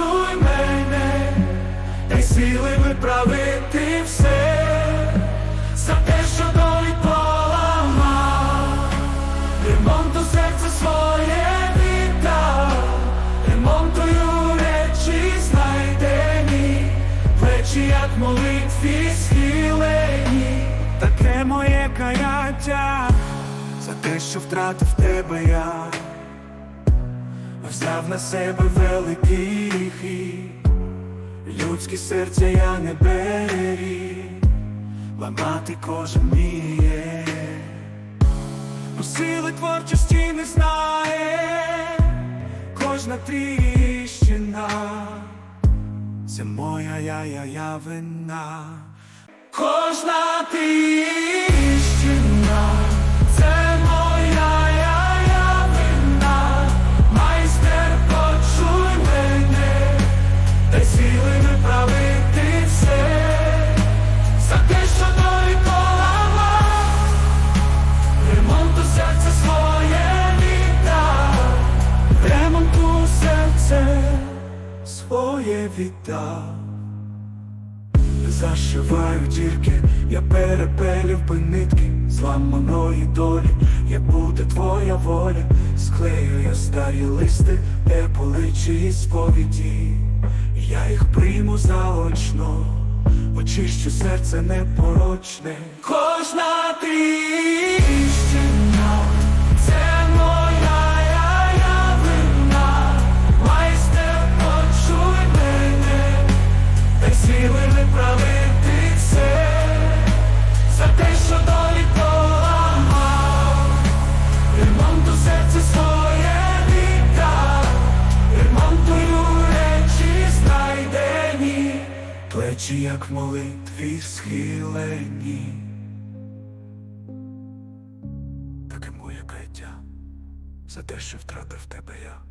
Почуй мене, дай сили виправити все, за те, що долі поламав, ремонту серце своє віддав, ремонтую речі, знайдені, плечі, як молитві схилені, таке моє каяття, за те, що втратив тебе я взяв на себе великий гріх, людське серця я не беріг, ламати кожен вміє, бо сили творчості не знає, кожна тріщина. Це моя я, я, я вина. Кожна тріщина, ремонту серце своє віддав. Зашиваю дірки, я перепелів би нитки зламаної долі, як буде твоя воля, склею я старі листи, де поличі сповіді, я їх прийму заочно, очищу серце непорочне. Кожна тріщина, Плечі, як молитві схилені? Таке моє каяття За те, що втратив тебе я